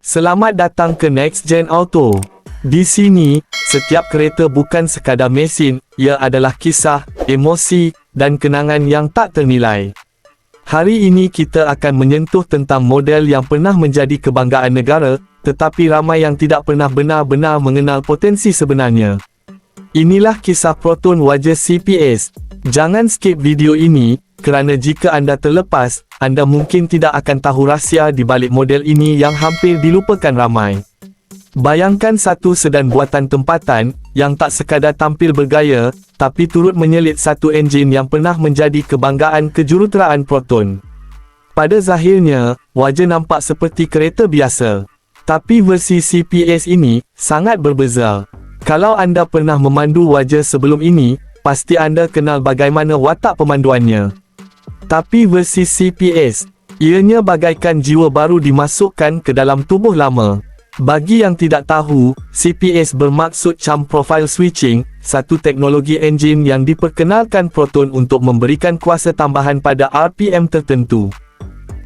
Selamat datang ke Next Gen Auto. Di sini, setiap kereta bukan sekadar mesin, ia adalah kisah, emosi, dan kenangan yang tak ternilai. Hari ini kita akan menyentuh tentang model yang pernah menjadi kebanggaan negara, tetapi ramai yang tidak pernah benar-benar mengenal potensi sebenarnya. Inilah kisah Proton Wajah CPS. Jangan skip video ini, kerana jika anda terlepas, anda mungkin tidak akan tahu rahsia di balik model ini yang hampir dilupakan ramai. Bayangkan satu sedan buatan tempatan, yang tak sekadar tampil bergaya, tapi turut menyelit satu enjin yang pernah menjadi kebanggaan kejuruteraan Proton. Pada zahirnya, wajah nampak seperti kereta biasa. Tapi versi CPS ini, sangat berbeza. Kalau anda pernah memandu wajah sebelum ini, pasti anda kenal bagaimana watak pemanduannya. Tapi versi CPS, ianya bagaikan jiwa baru dimasukkan ke dalam tubuh lama. Bagi yang tidak tahu, CPS bermaksud Charm Profile Switching, satu teknologi enjin yang diperkenalkan Proton untuk memberikan kuasa tambahan pada RPM tertentu.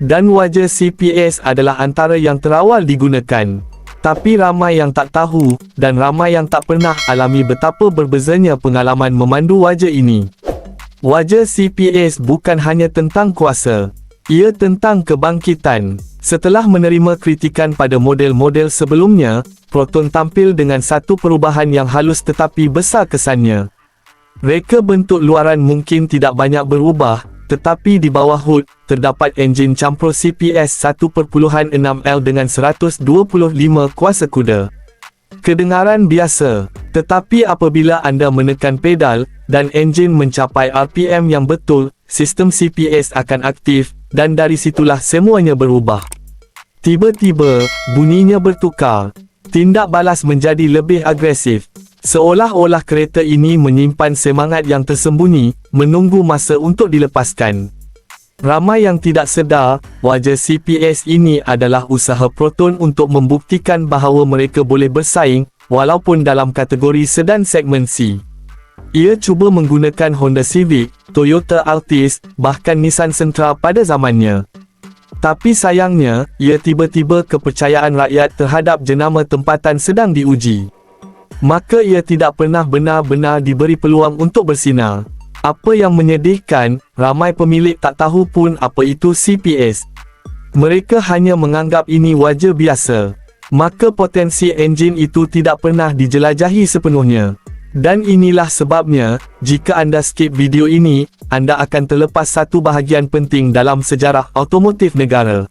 Dan wajah CPS adalah antara yang terawal digunakan. Tapi ramai yang tak tahu, dan ramai yang tak pernah alami betapa berbezanya pengalaman memandu wajah ini. Wajah CPS bukan hanya tentang kuasa. Ia tentang kebangkitan. Setelah menerima kritikan pada model-model sebelumnya, Proton tampil dengan satu perubahan yang halus tetapi besar kesannya. Reka bentuk luaran mungkin tidak banyak berubah, tetapi di bawah hood, terdapat enjin campur CPS 1.6L dengan 125 kuasa kuda. Kedengaran biasa, tetapi apabila anda menekan pedal, dan enjin mencapai RPM yang betul, sistem CPS akan aktif, dan dari situlah semuanya berubah. Tiba-tiba, bunyinya bertukar. Tindak balas menjadi lebih agresif. Seolah-olah kereta ini menyimpan semangat yang tersembunyi, menunggu masa untuk dilepaskan. Ramai yang tidak sedar, wajah CPS ini adalah usaha Proton untuk membuktikan bahawa mereka boleh bersaing, walaupun dalam kategori sedan segmen C. Ia cuba menggunakan Honda Civic, Toyota Altis, bahkan Nissan Sentra pada zamannya. Tapi sayangnya, ia tiba-tiba kepercayaan rakyat terhadap jenama tempatan sedang diuji. Maka ia tidak pernah benar-benar diberi peluang untuk bersinar. Apa yang menyedihkan, ramai pemilik tak tahu pun apa itu CPS. Mereka hanya menganggap ini wajah biasa. Maka potensi enjin itu tidak pernah dijelajahi sepenuhnya. Dan inilah sebabnya, jika anda skip video ini, anda akan terlepas satu bahagian penting dalam sejarah automotif negara.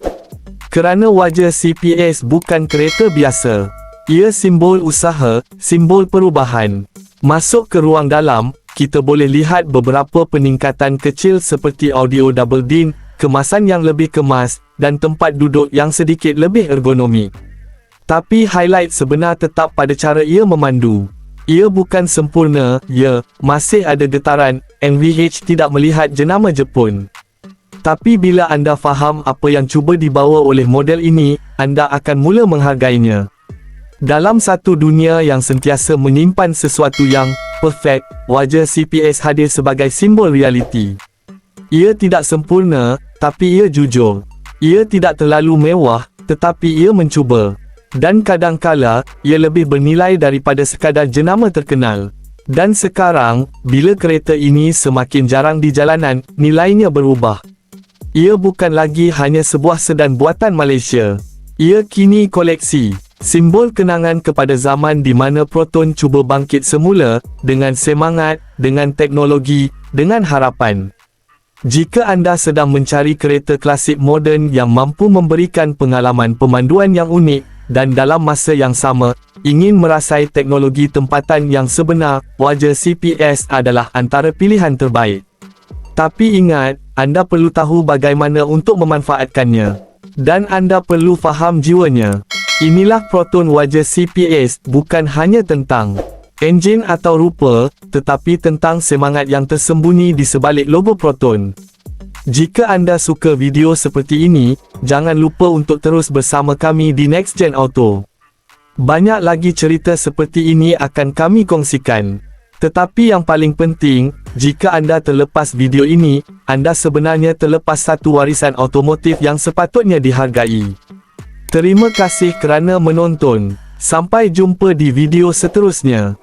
Kerana wajah CPS bukan kereta biasa. Ia simbol usaha, simbol perubahan. Masuk ke ruang dalam, kita boleh lihat beberapa peningkatan kecil seperti audio double din, kemasan yang lebih kemas, dan tempat duduk yang sedikit lebih ergonomik. Tapi highlight sebenar tetap pada cara ia memandu. Ia bukan sempurna, ya, masih ada getaran, NVH tidak melihat jenama Jepun. Tapi bila anda faham apa yang cuba dibawa oleh model ini, anda akan mula menghargainya. Dalam satu dunia yang sentiasa menyimpan sesuatu yang perfect, wajah CPS hadir sebagai simbol realiti. Ia tidak sempurna, tapi ia jujur. Ia tidak terlalu mewah, tetapi ia mencuba. Dan kadangkala, ia lebih bernilai daripada sekadar jenama terkenal. Dan sekarang, bila kereta ini semakin jarang di jalanan, nilainya berubah. Ia bukan lagi hanya sebuah sedan buatan Malaysia. Ia kini koleksi. Simbol kenangan kepada zaman di mana Proton cuba bangkit semula, dengan semangat, dengan teknologi, dengan harapan. Jika anda sedang mencari kereta klasik moden yang mampu memberikan pengalaman pemanduan yang unik, dan dalam masa yang sama, ingin merasai teknologi tempatan yang sebenar, wajah CPS adalah antara pilihan terbaik. Tapi ingat, anda perlu tahu bagaimana untuk memanfaatkannya. Dan anda perlu faham jiwanya. Inilah proton wajah CPS bukan hanya tentang enjin atau rupa, tetapi tentang semangat yang tersembunyi di sebalik logo proton. Jika anda suka video seperti ini, jangan lupa untuk terus bersama kami di Next Gen Auto. Banyak lagi cerita seperti ini akan kami kongsikan. Tetapi yang paling penting, jika anda terlepas video ini, anda sebenarnya terlepas satu warisan otomotif yang sepatutnya dihargai. Terima kasih kerana menonton. Sampai jumpa di video seterusnya.